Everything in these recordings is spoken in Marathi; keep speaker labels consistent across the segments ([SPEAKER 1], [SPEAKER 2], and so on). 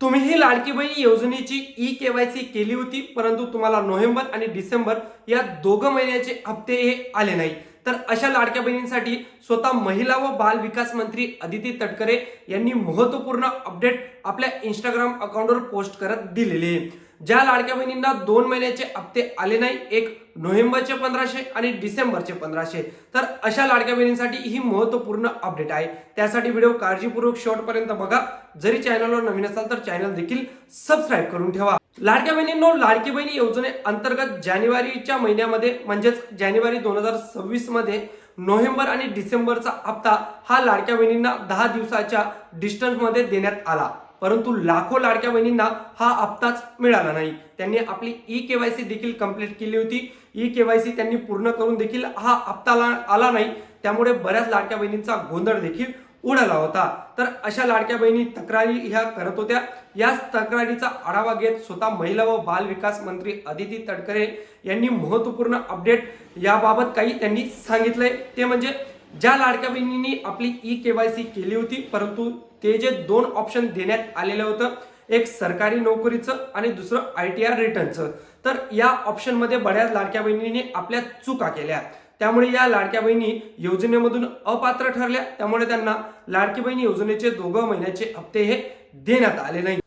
[SPEAKER 1] तुम्हीही लाडकी बहीण योजनेची ई केवायसी केली होती परंतु तुम्हाला नोव्हेंबर आणि डिसेंबर या दोघं महिन्याचे हप्ते हे आले नाही तर अशा लाडक्या बहिणींसाठी स्वतः महिला व बाल विकास मंत्री अदिती तटकरे यांनी महत्त्वपूर्ण अपडेट आपल्या इंस्टाग्राम अकाउंटवर पोस्ट करत दिलेले आहे. ज्या लाडक्या बहिणींना दोन महिन्याचे हप्ते आले नाही एक नोव्हेंबरचे पंधराशे आणि डिसेंबरचे पंधराशे. तर अशा लाडक्या बहिणींसाठी ही महत्त्वपूर्ण अपडेट आहे. त्यासाठी व्हिडिओ काळजीपूर्वक शेवटपर्यंत बघा. जरी चॅनलवर नवीन असाल तर चॅनल देखील सबस्क्राईब करून ठेवा. लाडक्या बहिणींनो लाडकी बहिणी योजने अंतर्गत जानेवारीच्या महिन्यामध्ये म्हणजेच जानेवारी दोन हजार सव्वीसमध्ये नोव्हेंबर आणि डिसेंबरचा हप्ता हा लाडक्या बहिणींना दहा दिवसाच्या डिस्टन्समध्ये देण्यात आला. परंतु लाखो लाडक्या बहिणींना हा हप्ताच मिळाला नाही. त्यांनी आपली ई केवायसी देखील कंप्लीट केली होती. ई केवायसी त्यांनी पूर्ण करून देखील हा हप्ता आला नाही. त्यामुळे बऱ्याच लाडक्या बहिणींचा गोंधळ देखील उडाला होता. तर अशा लाडक्या बहिणी तक्रारी ह्या करत होत्या. याच तक्रारीचा आढावा घेत स्वतः महिला व बाल विकास मंत्री अदिती तडकरे यांनी महत्त्वपूर्ण अपडेट याबाबत काही त्यांनी सांगितलंय. ते म्हणजे ज्या लाडक्या बहिणींनी आपली ई के वाय सी केली होती परंतु ते जे दोन ऑप्शन देण्यात आलेलं होतं एक सरकारी नोकरीचं आणि दुसरं आय टी आर रिटर्नचं तर या ऑप्शनमध्ये बऱ्याच लाडक्या बहिणींनी आपल्या चुका केल्या. त्यामुळे या लाडक्या बहिणी योजनेमधून अपात्र ठरल्या. त्यामुळे त्यांना लाडकी बहिणी योजनेचे दोघं महिन्याचे हप्ते हे देण्यात आले नाही.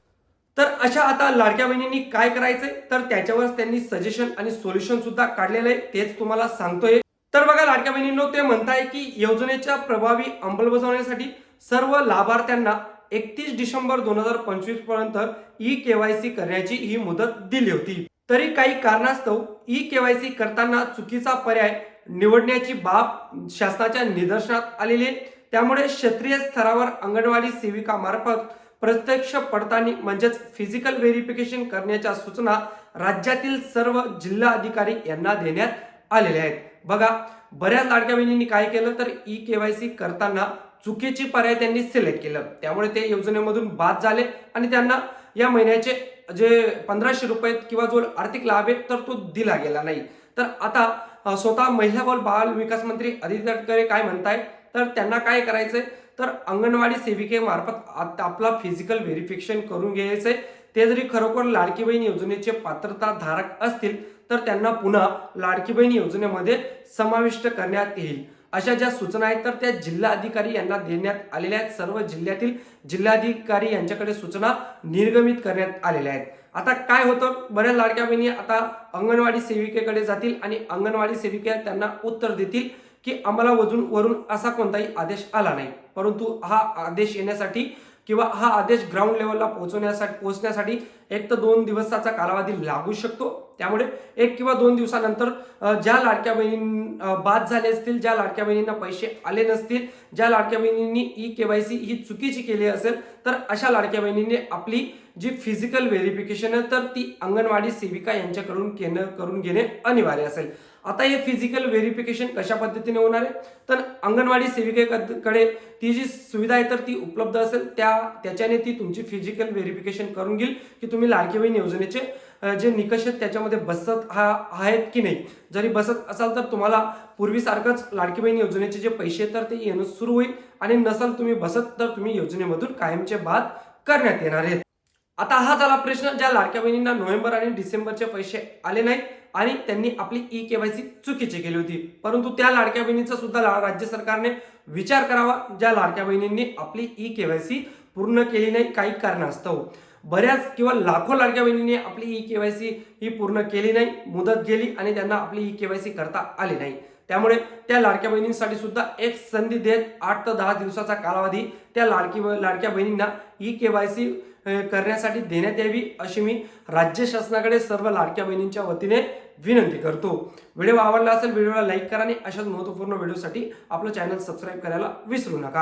[SPEAKER 1] तर अशा आता लाडक्या बहिणींनी काय करायचंय? तर त्याच्यावर त्यांनी सजेशन आणि सोल्युशन सुद्धा काढलेलं आहे. तेच तुम्हाला सांगतोय. तर बघा लाडक्या बहिणींनो ते म्हणताय की योजनेच्या प्रभावी अंमलबजावणीसाठी सर्व लाभार्थ्यांना एकतीस डिसेंबर दोन हजार पंचवीसपर्यंत ई केवायसी करण्याची ही मुदत दिली होती. तरी काही कारणास्तव ई केवायसी करताना चुकीचा पर्याय निवडण्याची बाब शासनाच्या निदर्शनात आलेली आहे. त्यामुळे क्षेत्रीय स्तरावर अंगणवाडी सेविकामार्फत प्रत्यक्ष पडताळणी म्हणजेच फिजिकल व्हेरिफिकेशन करण्याच्या सूचना राज्यातील सर्व जिल्हा अधिकारी यांना देण्यात आलेल्या आहेत. बघा बऱ्याच लाडक्या बहिणींनी काय केलं तर ई केवायसी करताना चुकीची पर्याय त्यांनी सिलेक्ट केलं. त्यामुळे ते योजनेमधून बाद झाले आणि त्यांना या महिन्याचे जे पंधराशे रुपये किंवा जो आर्थिक लाभ आहे तर तो दिला गेला नाही. तर आता स्वतः महिला व बाल विकास मंत्री आदित्य तटकरे काय म्हणताय तर त्यांना काय करायचंय? तर अंगणवाडी सेविकेमार्फत आपला फिजिकल व्हेरिफिकेशन करून घ्यायचंय. ते जरी खरोखर लाडकी बहीण योजनेचे पात्रता धारक असतील तर त्यांना पुन्हा लाडकी बहीण योजनेमध्ये समाविष्ट करण्यात येईल. अशा ज्या सूचना आहेत तर त्या जिल्हा अधिकारी यांना देण्यात आलेल्या आहेत. सर्व जिल्ह्यातील जिल्हाधिकारी यांच्याकडे सूचना निर्गमित करण्यात आलेल्या आहेत. आता काय होतं? बऱ्याच लाडक्या बहिणी आता अंगणवाडी सेविकेकडे जातील आणि अंगणवाडी सेविका त्यांना उत्तर देतील की आम्हाला वजून वरून असा कोणताही आदेश आला नाही. परंतु हा आदेश येण्यासाठी किंवा हा आदेश ग्राउंड लेवलला पोहोचवण्यासाठी पोहोचण्यासाठी एक तर दोन दिवसाचा कालावधी लागू शकतो. त्यामुळे एक किंवा दोन दिवसानंतर ज्या लाडक्या बहिणी बाद झाले असतील ज्या लाडक्या बहिणींना पैसे आले नसतील ज्या लाडक्या बहिणींनी ई केवायसी ही चुकीची केली असेल तर अशा लाडक्या बहिणींनी आपली जी फिजिकल व्हेरिफिकेशन आहे तर ती अंगणवाडी सेविका यांच्याकडून केणं करून घेणे अनिवार्य असेल. आता हे फिजिकल व्हेरिफिकेशन कशा पद्धतीने होणार आहे? तर अंगणवाडी सेविकेकडे ती जी सुविधा आहे तर ती उपलब्ध असेल. त्या त्याच्याने ती तुमची फिजिकल व्हेरिफिकेशन करून घेईल की तुम्ही लाडकी बहीण योजनेचे जे निकष आहेत त्याच्यामध्ये बसत हा आहेत की नाही? जरी बसत असाल तर तुम्हाला पूर्वीसारखंच लाडकी बहीण योजनेचे जे पैसे आहेत तर ते येणं सुरू होईल. आणि नसाल तुम्ही बसत तर तुम्ही योजनेमधून कायमचे बाद करण्यात येणार आहेत. आता हा झाला प्रश्न ज्या लाडक्या बहिणींना नोव्हेंबर आणि डिसेंबरचे पैसे आले नाहीत आणि त्यांनी आपली ई केवायसी चुकीची केली होती. परंतु त्या लाडक्या बहिणींचा सुद्धा ला- राज्य सरकारने विचार करावा ज्या लाडक्या बहिणींनी आपली ई केवायसी पूर्ण केली नाही काही कारणास्तव. बऱ्याच किंवा लाखो लाडक्या बहिणींनी आपली ई केवायसी ही पूर्ण केली नाही मुदत गेली आणि त्यांना आपली ई केवायसी करता आली नाही. त्यामुळे त्या लाडक्या बहिणींसाठी सुद्धा एक संधी देत आठ ते दहा दिवसाचा कालावधी त्या लाडकी लाडक्या बहिणींना ई केवायसी करण्यासाठी देण्यात यावी अशी मी राज्य शासनाकडे सर्व लाडक्या बहिणींच्या वतीने विनंती करतो. व्हिडिओ आवडला असेल व्हिडिओला लाईक करा आणि अशाच महत्त्वपूर्ण व्हिडिओसाठी आपलं चॅनल सबस्क्राईब करायला विसरू नका.